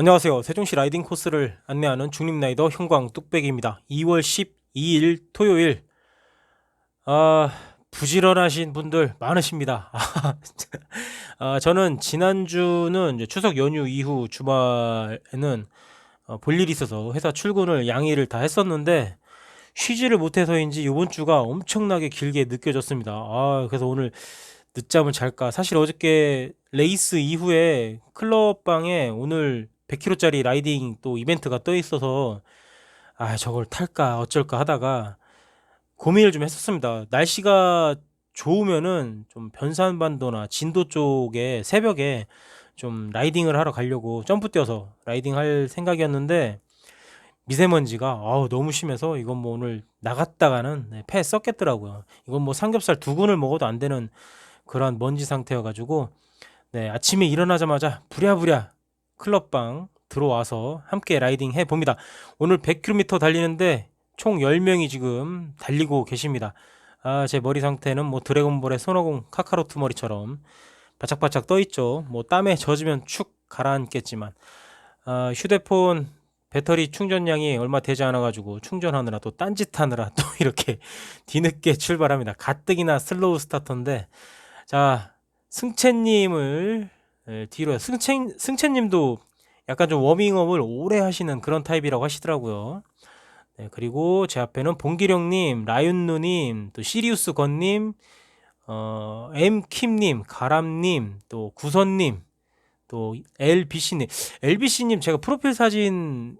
안녕하세요. 세종시 라이딩 코스를 안내하는 중립라이더 형광 뚝배기입니다. 2월 12일 토요일. 아, 부지런하신 분들 많으십니다. 아, 저는 지난주는 추석 연휴 이후 주말에는 어, 볼일이 있어서 회사 출근을 양일을 다 했었는데 쉬지를 못해서인지 이번 주가 엄청나게 길게 느껴졌습니다. 아, 그래서 오늘 늦잠을 잘까? 사실 어저께 레이스 이후에 클럽방에 오늘 100km짜리 라이딩 또 이벤트가 떠 있어서 아, 저걸 탈까 어쩔까 하다가 고민을 좀 했었습니다. 날씨가 좋으면은 좀 변산반도나 진도 쪽에 새벽에 좀 라이딩을 하러 가려고 점프 뛰어서 라이딩 할 생각이었는데 미세먼지가 아우 너무 심해서 이건 뭐 오늘 나갔다가는 네, 폐 썩겠더라고요. 이건 뭐 삼겹살 두 근을 먹어도 안 되는 그런 먼지 상태여가지고 네 아침에 일어나자마자 부랴부랴 클럽방 들어와서 함께 라이딩 해 봅니다. 오늘 100km 달리는데 총 10명이 지금 달리고 계십니다. 아, 제 머리 상태는 뭐 드래곤볼의 손오공 카카로트 머리처럼 바짝바짝 떠 있죠. 뭐 땀에 젖으면 축 가라앉겠지만 아, 휴대폰 배터리 충전량이 얼마 되지 않아 가지고 충전하느라 또 딴짓하느라 또 이렇게 뒤늦게 출발합니다. 가뜩이나 슬로우 스타터인데 자 승채님을 예, 뒤로 승채 승채님도 약간 좀 워밍업을 오래 하시는 그런 타입이라고 하시더라고요. 네, 그리고 제 앞에는 봉기령님, 라윤누님, 또 시리우스 건님, 어, 엠킴님, 가람님, 또 구선님, 또 LBC님. LBC님 제가 프로필 사진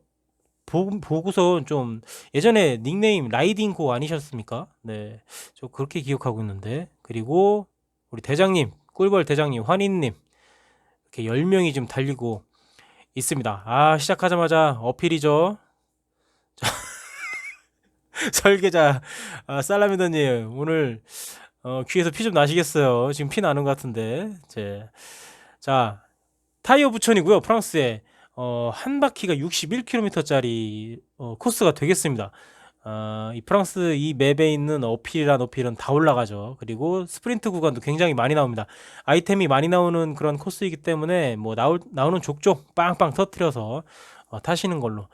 보, 보고서 좀 예전에 닉네임 라이딩고 아니셨습니까? 네, 저 그렇게 기억하고 있는데. 그리고 우리 대장님, 꿀벌 대장님, 환인님, 이렇게 10명이 좀 달리고 있습니다. 아, 시작하자마자 어필이죠. 설계자 아, 살라미더님 오늘 어, 귀에서 피 좀 나시겠어요. 지금 피 나는 것 같은데. 제, 자 타이어 부천이고요. 프랑스에 어, 한 바퀴가 61km짜리 어, 코스가 되겠습니다. 아, 이 프랑스 이 맵에 있는 어필이란 어필은 다 올라가죠. 그리고 스프린트 구간도 굉장히 많이 나옵니다. 아이템이 많이 나오는 그런 코스이기 때문에 뭐 나올, 나오는 족족 빵빵 터트려서 어, 타시는 걸로.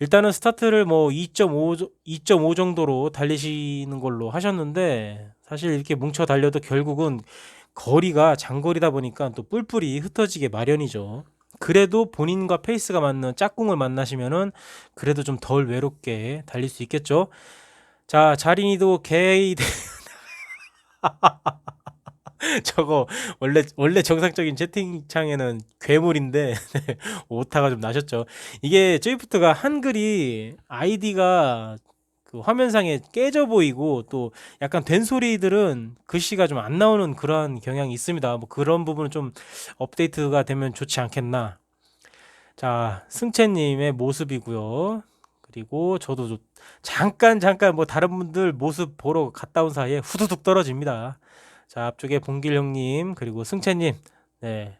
일단은 스타트를 뭐 2.5, 2.5 정도로 달리시는 걸로 하셨는데 사실 이렇게 뭉쳐 달려도 결국은 거리가 장거리다 보니까 또 뿔뿔이 흩어지게 마련이죠. 그래도 본인과 페이스가 맞는 짝꿍을 만나시면은 그래도 좀 덜 외롭게 달릴 수 있겠죠. 자, 자린이도 게이 저거 원래 원래 정상적인 채팅창에는 괴물인데 네, 오타가 좀 나셨죠. 이게 제이프트가 한글이 아이디가 그 화면상에 깨져 보이고 또 약간 된 소리들은 글씨가 좀 안 나오는 그런 경향이 있습니다. 뭐 그런 부분은 좀 업데이트가 되면 좋지 않겠나. 자, 승채님의 모습이고요. 그리고 저도 좀 잠깐 잠깐 뭐 다른 분들 모습 보러 갔다 온 사이에 후두둑 떨어집니다. 자, 앞쪽에 봉길 형님, 그리고 승채님, 네,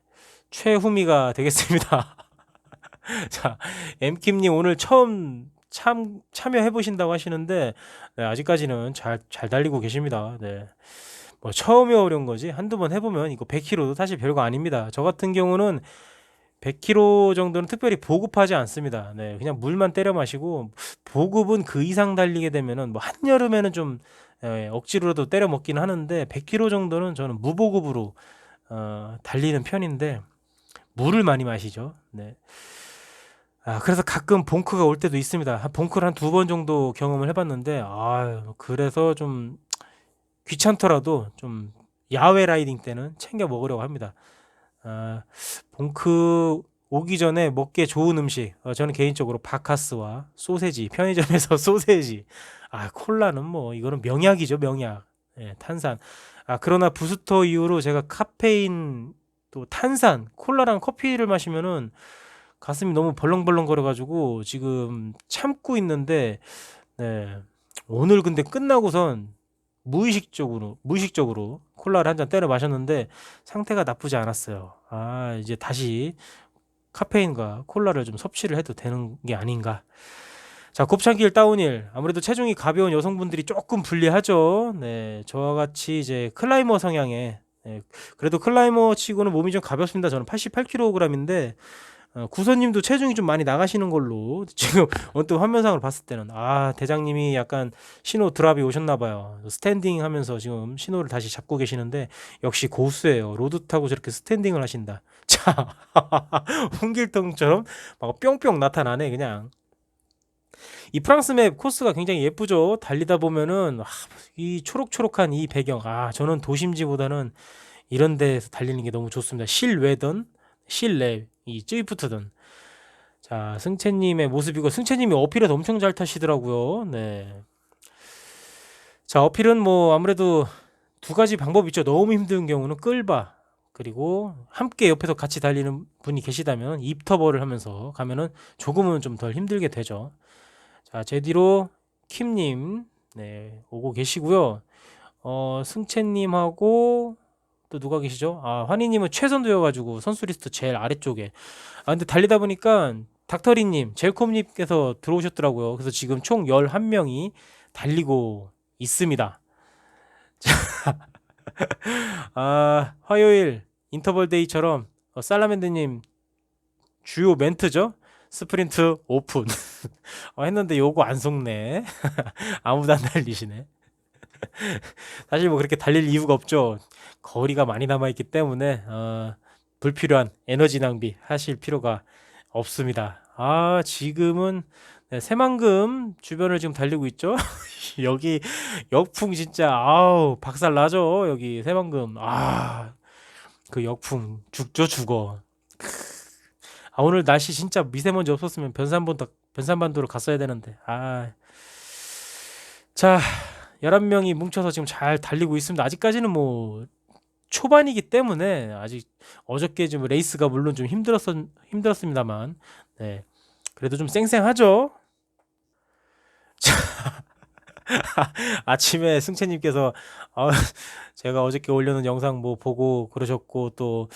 최후미가 되겠습니다. 자, 엠킴님 오늘 처음 참, 참여해 보신다고 하시는데, 네, 아직까지는 잘, 잘 달리고 계십니다. 네. 뭐, 처음이 어려운 거지, 한두 번 해보면 이거 100km도 사실 별거 아닙니다. 저 같은 경우는 100km 정도는 특별히 보급하지 않습니다. 네, 그냥 물만 때려 마시고, 보급은 그 이상 달리게 되면은, 뭐, 한여름에는 좀, 예, 억지로라도 때려 먹긴 하는데 100km 정도는 저는 무보급으로 어, 달리는 편인데 물을 많이 마시죠. 네. 아, 그래서 가끔 봉크가 올 때도 있습니다. 한 봉크를 한두번 정도 경험을 해 봤는데, 아, 그래서 좀 귀찮더라도 좀 야외 라이딩 때는 챙겨 먹으려고 합니다. 아, 봉크 오기 전에 먹기에 좋은 음식, 어, 저는 개인적으로 바카스와 소세지, 편의점에서 소세지, 아, 콜라는 뭐 이거는 명약이죠, 명약. 예, 탄산. 아, 그러나 부스터 이후로 제가 카페인 또 탄산, 콜라랑 커피를 마시면은 가슴이 너무 벌렁벌렁 거려 가지고 지금 참고 있는데 네. 오늘 근데 끝나고선 무의식적으로 무의식적으로 콜라를 한 잔 때려 마셨는데 상태가 나쁘지 않았어요. 아, 이제 다시 카페인과 콜라를 좀 섭취를 해도 되는 게 아닌가. 자, 곱창길 다운힐. 아무래도 체중이 가벼운 여성분들이 조금 불리하죠. 네, 저와 같이 이제 클라이머 성향의 네, 그래도 클라이머 치고는 몸이 좀 가볍습니다. 저는 88kg인데 어, 구선님도 체중이 좀 많이 나가시는 걸로 지금 언뜻 화면상으로 봤을 때는 아 대장님이 약간 신호 드랍이 오셨나 봐요. 스탠딩 하면서 지금 신호를 다시 잡고 계시는데 역시 고수예요. 로드 타고 저렇게 스탠딩을 하신다. 자 홍길동처럼 막 뿅뿅 나타나네 그냥. 이 프랑스 맵 코스가 굉장히 예쁘죠. 달리다 보면은 아, 이 초록초록한 이 배경 아 저는 도심지보다는 이런 데서 달리는 게 너무 좋습니다. 실외든 실내 이 쯔이푸트든 자 승채님의 모습이고 승채님이 어필에서 엄청 잘 타시더라고요. 네. 자 어필은 뭐 아무래도 두 가지 방법이 있죠. 너무 힘든 경우는 끌바 그리고 함께 옆에서 같이 달리는 분이 계시다면 입터벌을 하면서 가면은 조금은 좀 덜 힘들게 되죠. 자, 제 뒤로 킴님 네, 오고 계시고요. 어, 승채님하고 또 누가 계시죠? 아, 환희님은 최선두여가지고 선수 리스트 제일 아래쪽에. 아, 근데 달리다 보니까 닥터리님, 젤콤님께서 들어오셨더라고요. 그래서 지금 총 11명이 달리고 있습니다. 자, 아, 화요일 인터벌 데이처럼 어, 살라맨드님 주요 멘트죠? 스프린트 오픈. 어, 했는데 요거 안 속네. 아무도 안 달리시네. 사실 뭐 그렇게 달릴 이유가 없죠. 거리가 많이 남아있기 때문에 어, 불필요한 에너지 낭비 하실 필요가 없습니다. 아 지금은 네, 새만금 주변을 지금 달리고 있죠. 여기 역풍 진짜 아우 박살 나죠. 여기 새만금 아 그 역풍 죽죠 죽어. 아 오늘 날씨 진짜 미세먼지 없었으면 변산반도 변산반도로 갔어야 되는데 아. 자, 11명이 뭉쳐서 지금 잘 달리고 있습니다. 아직까지는 뭐 초반이기 때문에 아직 어저께 좀 레이스가 물론 좀 힘들었 힘들었습니다만 네. 그래도 좀 쌩쌩하죠. 자, 아침에 승채님께서 아, 제가 어저께 올려놓은 영상 뭐 보고 그러셨고 또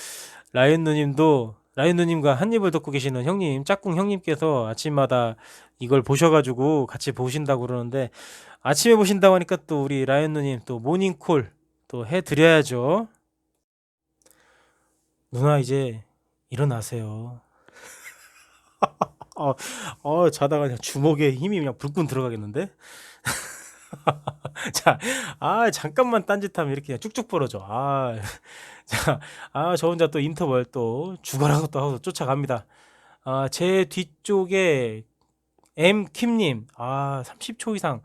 라이언 누님도 라이언 누님과 한 입을 듣고 계시는 형님 짝꿍 형님께서 아침마다 이걸 보셔가지고 같이 보신다고 그러는데 아침에 보신다고 하니까 또 우리 라이언 누님 또 모닝콜 또 해드려야죠. 누나 이제 일어나세요. 어, 어, 자다가 그냥 주먹에 힘이 그냥 불끈 들어가겠는데? 자, 아, 잠깐만 딴짓하면 이렇게 그냥 쭉쭉 벌어져. 아, 자, 아, 저 혼자 또 인터벌 또 죽어라고 또 하고 쫓아갑니다. 아, 제 뒤쪽에 M 킴님, 아, 30초 이상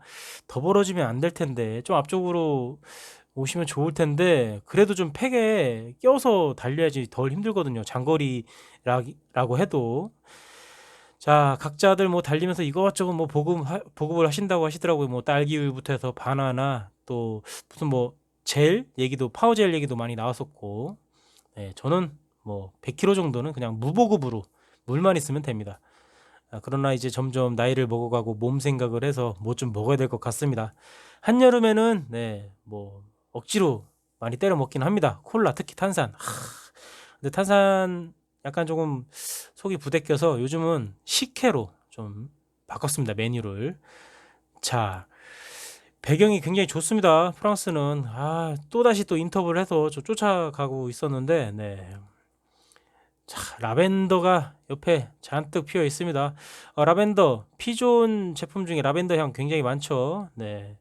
더 벌어지면 안 될 텐데, 좀 앞쪽으로 오시면 좋을 텐데, 그래도 좀 팩에 껴서 달려야지 덜 힘들거든요. 장거리라고 해도. 자, 각자들 뭐 달리면서 이것저것 뭐 보급, 보급을 하신다고 하시더라고요. 뭐 딸기우유부터 해서 바나나, 또 무슨 뭐 젤 얘기도, 파워젤 얘기도 많이 나왔었고, 네, 저는 뭐 100kg 정도는 그냥 무보급으로 물만 있으면 됩니다. 아, 그러나 이제 점점 나이를 먹어가고 몸 생각을 해서 뭐 좀 먹어야 될 것 같습니다. 한여름에는 네, 뭐 억지로 많이 때려 먹긴 합니다. 콜라, 특히 탄산. 하, 근데 탄산 약간 조금 속이 부대껴서 요즘은 식혜로 좀 바꿨습니다. 메뉴를. 자, 배경이 굉장히 좋습니다. 프랑스는 아, 또다시 또 인터뷰를 해서 저 쫓아가고 있었는데 네. 자, 라벤더가 옆에 잔뜩 피어 있습니다. 어, 라벤더 피존 제품 중에 라벤더 향 굉장히 많죠. 네.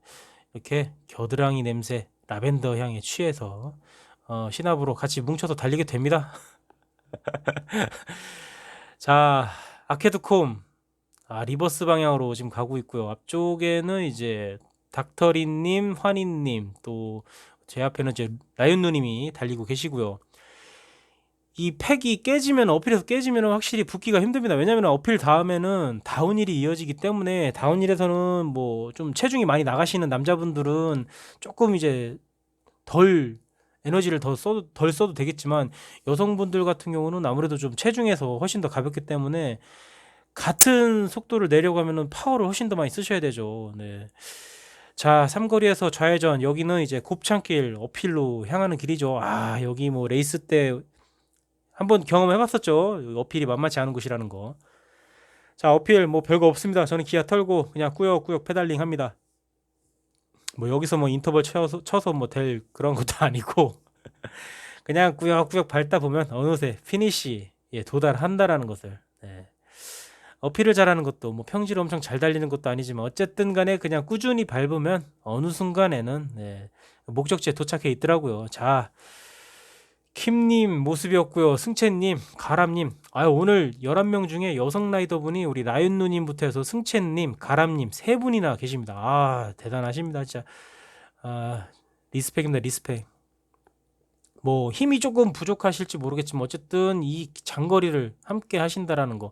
이렇게 겨드랑이 냄새 라벤더 향에 취해서 어, 신압으로 같이 뭉쳐서 달리게 됩니다. 자, 아케드콤 아, 리버스 방향으로 지금 가고 있고요. 앞쪽에는 이제 닥터리님, 환희님, 또 제 앞에는 이제 라이언 누님이 달리고 계시고요. 이 팩이 깨지면 어필에서 깨지면 확실히 붙기가 힘듭니다. 왜냐면 어필 다음에는 다운힐이 이어지기 때문에 다운힐에서는 뭐 좀 체중이 많이 나가시는 남자분들은 조금 이제 덜 에너지를 더 써도 덜 써도 되겠지만 여성분들 같은 경우는 아무래도 좀 체중에서 훨씬 더 가볍기 때문에 같은 속도를 내려가면은 파워를 훨씬 더 많이 쓰셔야 되죠. 네. 자, 삼거리에서 좌회전 여기는 이제 곱창길 어필로 향하는 길이죠. 아, 여기 뭐 레이스 때 한번 경험해 봤었죠. 어필이 만만치 않은 곳이라는 거. 자, 어필 뭐 별거 없습니다. 저는 기아 털고 그냥 꾸역꾸역 페달링 합니다. 뭐 여기서 뭐 인터벌 쳐서 쳐서 뭐 될 그런 것도 아니고 그냥 꾸역꾸역 밟다 보면 어느새 피니시 예, 도달한다라는 것을. 네. 어필을 잘하는 것도 뭐 평지를 엄청 잘 달리는 것도 아니지만 어쨌든 간에 그냥 꾸준히 밟으면 어느 순간에는 네, 목적지에 도착해 있더라고요. 자, 킴님 모습이었고요. 승채님, 가람님. 아 오늘 11명 중에 여성 라이더분이 우리 라윤 누님부터 해서 승채님, 가람님 세 분이나 계십니다. 아 대단하십니다. 진짜. 아 리스펙입니다. 리스펙. 뭐 힘이 조금 부족하실지 모르겠지만 어쨌든 이 장거리를 함께 하신다라는 거,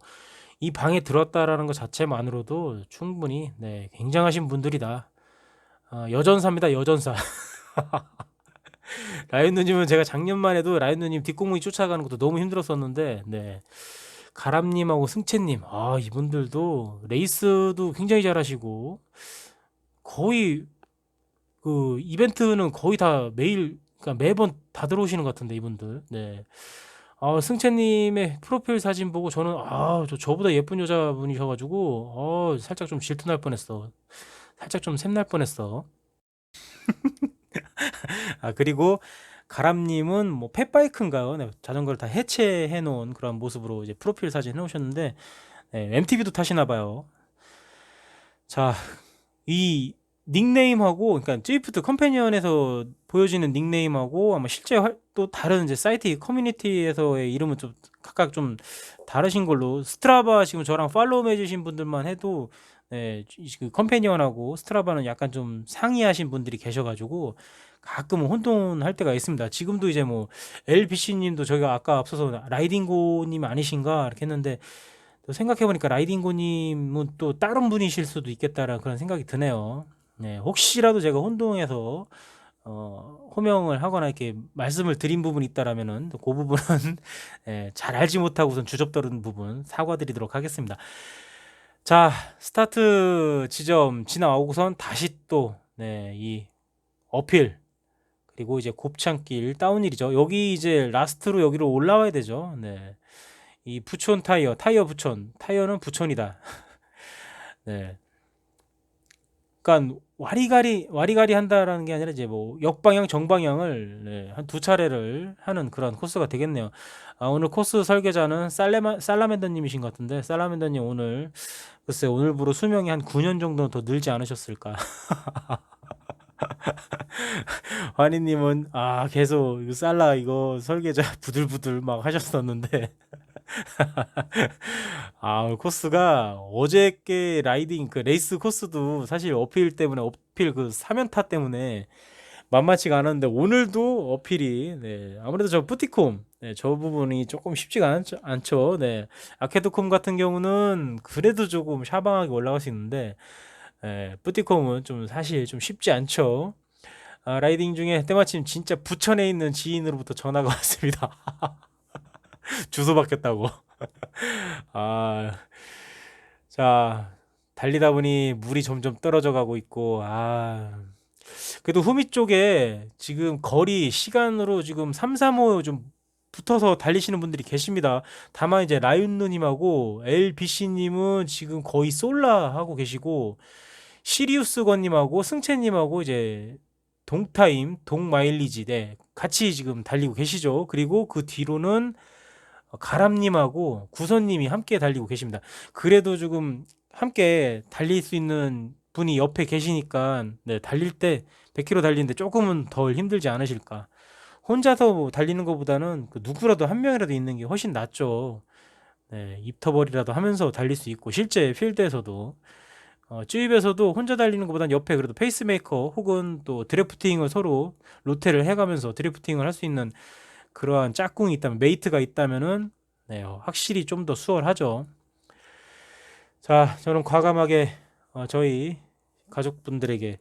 이 방에 들었다라는 것 자체만으로도 충분히 네, 굉장하신 분들이다. 아, 여전사입니다. 여전사. 라이언 누님은 제가 작년만 해도 라이언 누님 뒷공무니 쫓아가는 것도 너무 힘들었었는데, 네. 가람님하고 승채님, 아, 이분들도 레이스도 굉장히 잘하시고, 거의 그 이벤트는 거의 다 매일, 그러니까 매번 다 들어오시는 것 같은데, 이분들. 네. 아, 승채님의 프로필 사진 보고 저는, 아, 저, 저보다 예쁜 여자분이셔가지고, 어, 살짝 좀 질투날 뻔했어. 살짝 좀 샘날 뻔했어. 아, 그리고 가람님은 뭐 펫바이크인가요? 네, 자전거를 다 해체해 놓은 그런 모습으로 이제 프로필 사진 해놓으셨는데, 네, MTB도 타시나 봐요. 자, 이 닉네임하고, 그러니까 쯔이프트 컴패니언에서 보여지는 닉네임하고 아마 실제 활- 또 다른 이제 사이트 커뮤니티에서의 이름은 좀 각각 좀 다르신 걸로 스트라바 지금 저랑 팔로우 해주신 분들만 해도 네, 이- 그 컴패니언하고 스트라바는 약간 좀 상이하신 분들이 계셔가지고 가끔은 혼돈할 때가 있습니다. 지금도 이제 뭐 LBC님도 저희가 아까 앞서서 라이딩고님 아니신가 이렇게 했는데 또 생각해보니까 라이딩고님은 또 다른 분이실 수도 있겠다라는 그런 생각이 드네요. 네, 혹시라도 제가 혼동해서 어, 호명을 하거나 이렇게 말씀을 드린 부분이 있다라면은 그 부분은 예, 잘 알지 못하고 우선 주접떨은 부분 사과드리도록 하겠습니다. 자, 스타트 지점 지나오고선 다시 또, 네, 이 어필, 그리고 이제 곱창길 다운힐이죠. 여기 이제 라스트로 여기로 올라와야 되죠. 네. 이 부촌 타이어, 타이어 부촌, 타이어는 부촌이다. 네. 그러니까 와리가리 와리가리 한다라는 게 아니라 이제 뭐 역방향 정방향을 네, 한두 차례를 하는 그런 코스가 되겠네요. 아, 오늘 코스 설계자는 살레마, 살라멘더님이신 것 같은데 살라멘더님 오늘 글쎄 오늘부로 수명이 한 9년 정도 더 늘지 않으셨을까? 환희님은 아 계속 이거 살라 이거 설계자 부들부들 막 하셨었는데 아 코스가 어저께 라이딩 그 레이스 코스도 사실 어필 때문에 어필 그 사면타 때문에 만만치가 않았는데 오늘도 어필이 네 아무래도 저 뿌티콤 네, 저 부분이 조금 쉽지가 않죠, 않죠. 네 아케드콤 같은 경우는 그래도 조금 샤방하게 올라갈 수 있는데 예, 뿌티콤은 좀 사실 좀 쉽지 않죠. 아, 라이딩 중에 때마침 진짜 부천에 있는 지인으로부터 전화가 왔습니다. 주소 바뀌었다고. 아, 자, 달리다 보니 물이 점점 떨어져 가고 있고, 아, 그래도 후미 쪽에 지금 거리 시간으로 지금 3, 3, 5좀 붙어서 달리시는 분들이 계십니다. 다만 이제 라윤 누님하고 LBC님은 지금 거의 솔라 하고 계시고, 시리우스 건님하고 승채님하고 이제 동타임, 동마일리지, 네, 같이 지금 달리고 계시죠. 그리고 그 뒤로는 가람님하고 구선님이 함께 달리고 계십니다. 그래도 조금 함께 달릴 수 있는 분이 옆에 계시니까 네, 달릴 때 100km 달리는데 조금은 덜 힘들지 않으실까. 혼자서 달리는 것보다는 그 누구라도 한 명이라도 있는 게 훨씬 낫죠. 네, 입터벌이라도 하면서 달릴 수 있고 실제 필드에서도 어, 쭈입에서도 혼자 달리는 것보다는 옆에 그래도 페이스메이커 혹은 또 드래프팅을 서로 로테를 해가면서 드래프팅을 할 수 있는 그러한 짝꿍이 있다면 메이트가 있다면은 네, 어, 확실히 좀 더 수월하죠. 자, 저는 과감하게 어, 저희 가족분들에게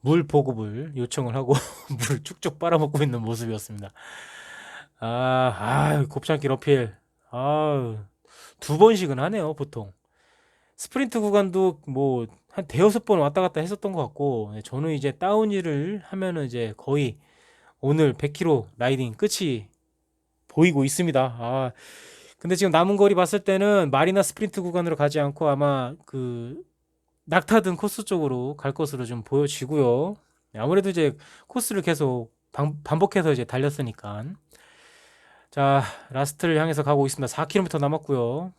물 보급을 요청을 하고 물을 쭉쭉 빨아먹고 있는 모습이었습니다. 아, 아, 곱창길 어필. 아, 두 번씩은 하네요, 보통. 스프린트 구간도 뭐 한 대여섯 번 왔다 갔다 했었던 것 같고 네, 저는 이제 다운힐을 하면은 이제 거의 오늘 100km 라이딩 끝이 보이고 있습니다. 아 근데 지금 남은 거리 봤을 때는 마리나 스프린트 구간으로 가지 않고 아마 그 낙타든 코스 쪽으로 갈 것으로 좀 보여지고요. 네, 아무래도 이제 코스를 계속 반, 반복해서 이제 달렸으니까 자, 라스트를 향해서 가고 있습니다. 4km 남았고요.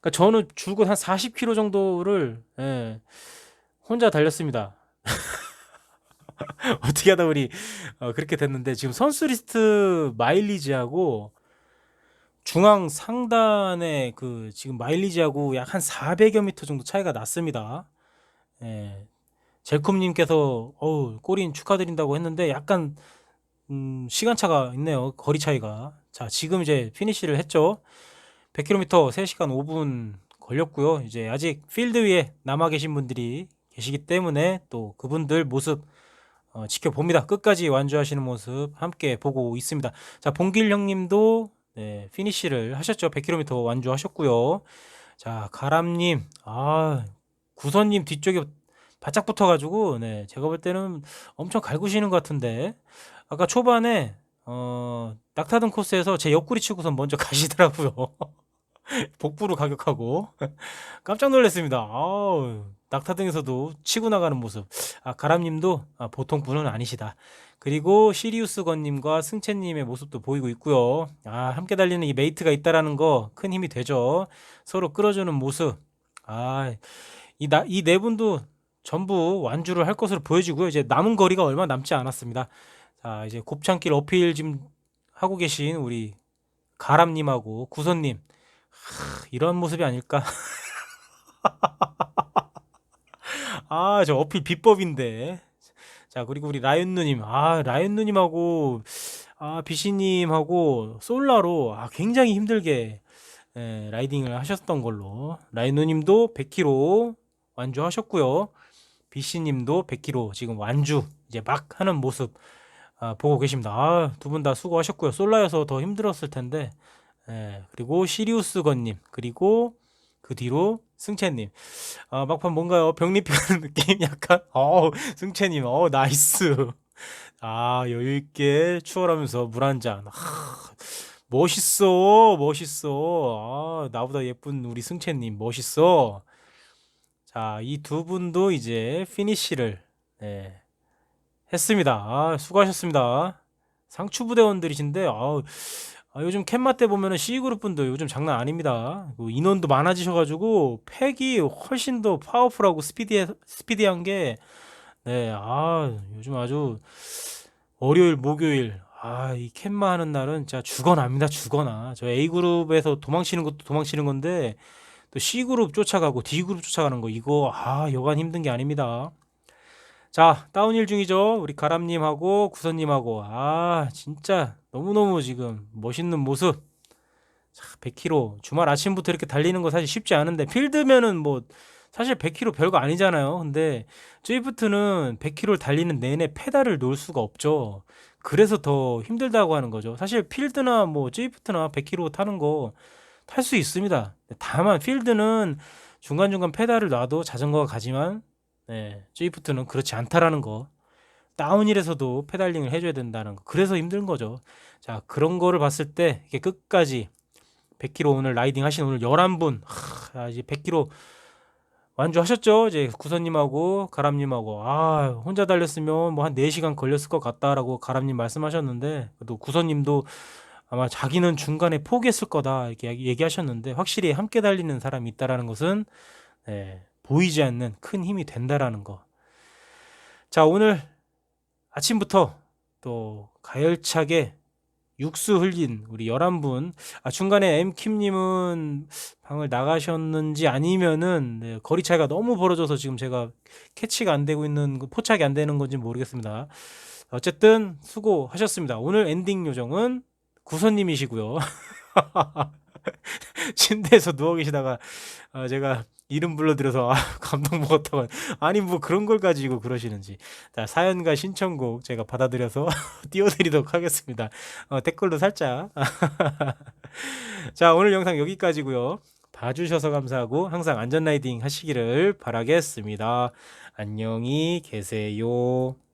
그러니까 저는 줄곧 한 40km 정도를 예, 혼자 달렸습니다. 어떻게 하다 보니 어, 그렇게 됐는데 지금 선수 리스트 마일리지하고 중앙 상단의 그 지금 마일리지하고 약 한 400여 미터 정도 차이가 났습니다. 예. 젤콤님께서 어우 꼬린 축하드린다고 했는데 약간 음, 시간차가 있네요. 거리 차이가. 자, 지금 이제 피니시를 했죠. 100km 3시간 5분 걸렸고요. 이제 아직 필드 위에 남아 계신 분들이 계시기 때문에 또 그분들 모습 어, 지켜봅니다. 끝까지 완주하시는 모습 함께 보고 있습니다. 자, 봉길 형님도 네, 피니시를 하셨죠. 100km 완주하셨고요. 자, 가람님, 아, 구선님 뒤쪽에 바짝 붙어가지고, 네, 제가 볼 때는 엄청 갈구시는 것 같은데, 아까 초반에, 어, 낙타등 코스에서 제 옆구리 치고선 먼저 가시더라고요. 복부로 가격하고. 깜짝 놀랐습니다. 아우, 낙타 등에서도 치고 나가는 모습. 아, 가람님도 아, 보통 분은 아니시다. 그리고 시리우스 건님과 승채님의 모습도 보이고 있고요. 아, 함께 달리는 이 메이트가 있다라는 거 큰 힘이 되죠. 서로 끌어주는 모습. 아, 이, 나, 이 네 분도 전부 완주를 할 것으로 보여지고요. 이제 남은 거리가 얼마 남지 않았습니다. 자, 이제 곱창길 어필 지금 하고 계신 우리 가람님하고 구선님. 하, 이런 모습이 아닐까? 아, 저 어필 비법인데. 자, 그리고 우리 라이언 누님. 아, 라이언 누님하고 아, 비시님하고 솔라로 아, 굉장히 힘들게 예, 라이딩을 하셨던 걸로. 라이언 누님도 100km 완주하셨고요. 비시님도 100km 지금 완주 이제 막 하는 모습 아, 보고 계십니다. 아, 두 분 다 수고하셨고요. 솔라여서 더 힘들었을 텐데. 예, 그리고 시리우스 건님, 그리고 그 뒤로 승채님. 아, 막판 뭔가요? 병립하는 느낌 약간. 어, 승채님, 어, 나이스. 아, 여유있게 추월하면서 물 한 잔. 아, 멋있어, 멋있어. 아, 나보다 예쁜 우리 승채님, 멋있어. 자, 이 두 분도 이제 피니쉬를, 네, 했습니다. 아, 수고하셨습니다. 상추부대원들이신데, 아, 아, 요즘 캔마 때 보면은 C그룹 분들 요즘 장난 아닙니다. 그 인원도 많아지셔가지고 팩이 훨씬 더 파워풀하고 스피디 스피디한 게 네, 아 요즘 아주 월요일 목요일 아 이 캔마 하는 날은 진짜 죽어납니다 죽어나. 저 A 그룹에서 도망치는 것도 도망치는 건데 또 C 그룹 쫓아가고 D 그룹 쫓아가는 거 이거 아 여간 힘든 게 아닙니다. 자, 다운힐 중이죠. 우리 가람님하고 구선님하고. 아, 진짜 너무너무 지금 멋있는 모습. 자, 100km. 주말 아침부터 이렇게 달리는 거 사실 쉽지 않은데, 필드면은 뭐, 사실 100km 별거 아니잖아요. 근데, 쯔이프트는 100km를 달리는 내내 페달을 놓을 수가 없죠. 그래서 더 힘들다고 하는 거죠. 사실 필드나 뭐, 쯔이프트나 100km 타는 거 탈 수 있습니다. 다만, 필드는 중간중간 페달을 놔도 자전거가 가지만, 네, 스위프트는 그렇지 않다라는 거. 다운힐에서도 페달링을 해줘야 된다는 거. 그래서 힘든 거죠. 자, 그런 거를 봤을 때 이게 끝까지 100km 오늘 라이딩 하신 오늘 11분, 하, 이제 100km 완주하셨죠? 이제 구선님하고 가람님하고 아 혼자 달렸으면 뭐 한 4시간 걸렸을 것 같다라고 가람님 말씀하셨는데 또 구선님도 아마 자기는 중간에 포기했을 거다 이렇게 얘기하셨는데 확실히 함께 달리는 사람이 있다라는 것은 네, 보이지 않는 큰 힘이 된다라는 거. 자, 오늘 아침부터 또 가열차게 육수 흘린 우리 11분. 아, 중간에 엠킴님은 방을 나가셨는지 아니면은 네, 거리 차이가 너무 벌어져서 지금 제가 캐치가 안 되고 있는, 포착이 안 되는 건지 모르겠습니다. 어쨌든 수고하셨습니다. 오늘 엔딩 요정은 구선님이시고요. 침대에서 누워 계시다가 어, 제가 이름 불러드려서 아, 감동 먹었다고. 아니 뭐 그런 걸 가지고 그러시는지. 자 사연과 신청곡 제가 받아들여서 띄워드리도록 하겠습니다. 어, 댓글도 살짝. 자 오늘 영상 여기까지고요. 봐주셔서 감사하고 항상 안전 라이딩 하시기를 바라겠습니다. 안녕히 계세요